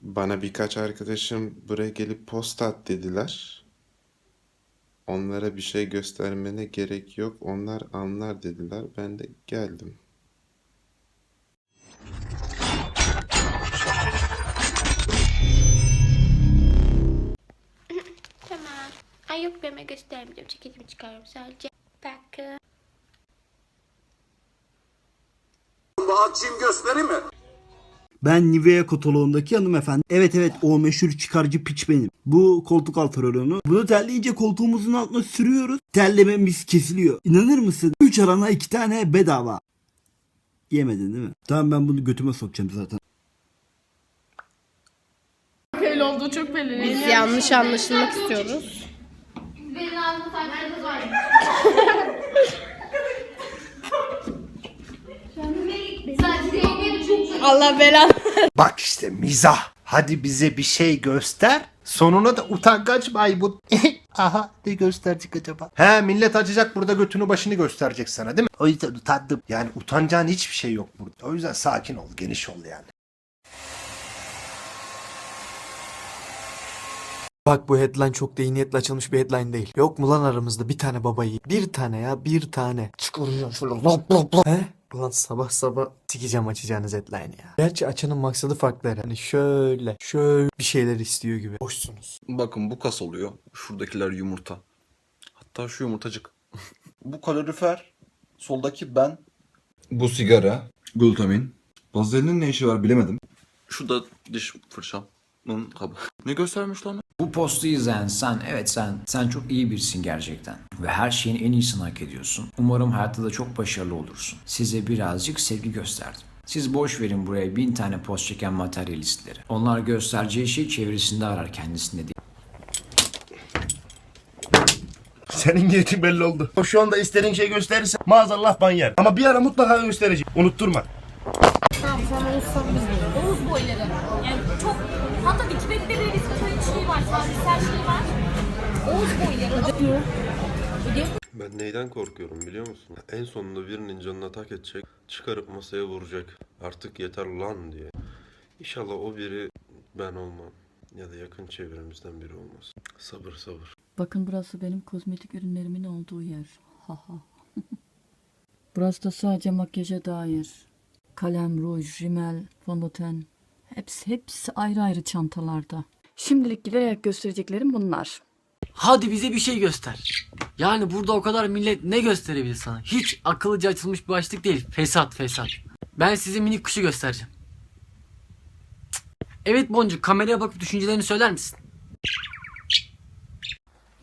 Bana birkaç arkadaşım buraya gelip posta at dediler. Onlara bir şey göstermene gerek yok. Onlar anlar dediler. Ben de geldim. Tamam. Ay yok ben göstermeyeceğim. Ceketimi çıkarıyorum sadece. Bakın. Açayım göstereyim mi? Ben Nivea kataloğundaki hanımefendi. Evet evet o meşhur çıkarcı piç benim. Bu koltuk altı rölonu. Bunu terleyince koltuğumuzun altına sürüyoruz. Terlememiz kesiliyor. İnanır mısın? 3 arana 2 tane bedava. Yemedin değil mi? Tamam ben bunu götüme sokacağım zaten. Öyle olduğu çok belli. Biz yanlış anlaşılmak istiyoruz. Allah belanı. Bak işte mizah. Hadi bize bir şey göster. Sonuna da utangaç maymut. Aha ne gösterecek acaba? He millet açacak burada götünü başını gösterecek sana değil mi? O yüzden utandım. Yani utanacağın hiçbir şey yok burada. O yüzden sakin ol, geniş ol yani. Bak bu headline çok da iyi niyetle açılmış bir headline değil. Yok mu lan aramızda bir tane baba yiğit? Bir tane ya bir tane. Çıkaracağım şöyle lop lop lop. He? Ulan sabah sabah tikeceğim açacağınız headline ya. Gerçi açanın maksadı farklı. Hani şöyle şöyle bir şeyler istiyor gibi. Hoşsunuz. Bakın bu kas oluyor. Şuradakiler yumurta. Hatta şu yumurtacık. bu kalorifer. Soldaki ben. Bu sigara, glutamin. Vazelinin ne işi var bilemedim. Şu da diş fırçamın kabı. Ne göstermiş lan? Bu postu izleyen sen, evet sen, sen çok iyi birisin gerçekten. Ve her şeyin en iyisini hak ediyorsun. Umarım hayatta da çok başarılı olursun. Size birazcık sevgi gösterdim. Siz boş verin buraya bin tane post çeken materyalistleri. Onlar göstereceği şey çevresinde arar kendisinde değil. Senin niyetin belli oldu. Şu anda istediğin şey gösterirse maazallah ban yer. Ama bir ara mutlaka gösterecek. Unutturma. Oğuz boyları. Yani çok hatta Wikipedia'da bir resim şey var. Tarihsel şey var. Oğuz boyları. Ben neyden korkuyorum biliyor musun? En sonunda birinin canına tak edecek, çıkarıp masaya vuracak. Artık yeter lan diye. İnşallah o biri ben olmam. Ya da yakın çevremizden biri olmaz. Sabır sabır. Bakın burası benim kozmetik ürünlerimin olduğu yer. Haha. burası da sadece makyaja dair. Kalem, ruj, rimel, fondöten. Hepsi, hepsi ayrı ayrı çantalarda. Şimdilik giderek göstereceklerim bunlar. Hadi bize bir şey göster. Yani burada o kadar millet ne gösterebilir sana? Hiç akıllıca açılmış bir başlık değil. Fesat fesat. Ben size minik kuşu göstereceğim. Evet Boncuk kameraya bakıp düşüncelerini söyler misin?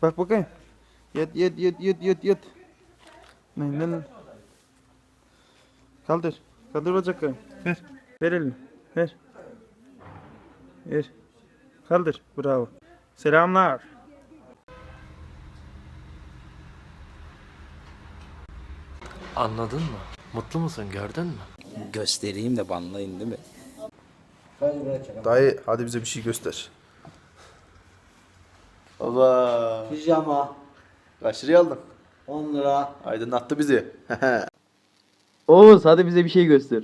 Bak bakayım. Yat yat yat yat yat yat. Ne ne ne. Kaldır. Kaldır bacaklarını. Ver. Ver elini. Ver. Ver. Kaldır. Bravo. Selamlar. Anladın mı? Mutlu musun gördün mü? Göstereyim de banlayın değil mi? Dayı hadi bize bir şey göster. Baba. Pijama. Kaç liraya aldın? 10 lira. Aydınlattı bizi. Oğuz hadi bize bir şey göster.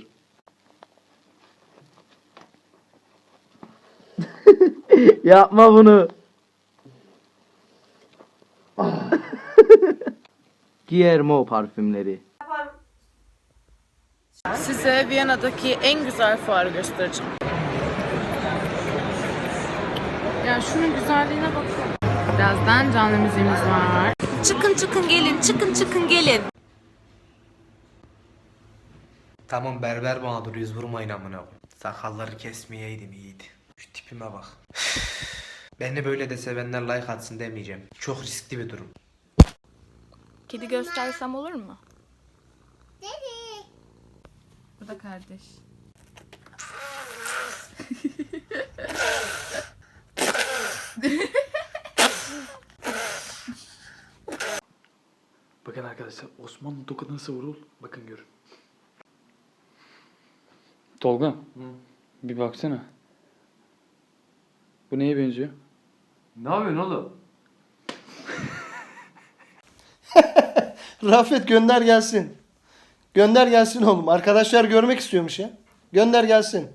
Yapma bunu. Guillermo parfümleri. Size Viyana'daki en güzel fuarı göstereceğim. Ya şunun güzelliğine bakın. Birazdan canlı müziğimiz var. Çıkın çıkın gelin, çıkın çıkın gelin. Tamam berber mağduruyuz vurmayın amına. Sakalları kesmeyeydim iyiydi. Şu tipime bak. Beni böyle de sevenler like atsın demeyeceğim. Çok riskli bir durum. Kedi göstersem olur mu? Bu da kardeş. Bakın arkadaşlar Osmanlı tokadı nasıl vurul? Bakın görün. Tolga. Bir baksana. Bu neye benziyor? Ne yapıyorsun oğlum? Rafet gönder gelsin. Gönder gelsin oğlum. Arkadaşlar görmek istiyormuş ya. Gönder gelsin.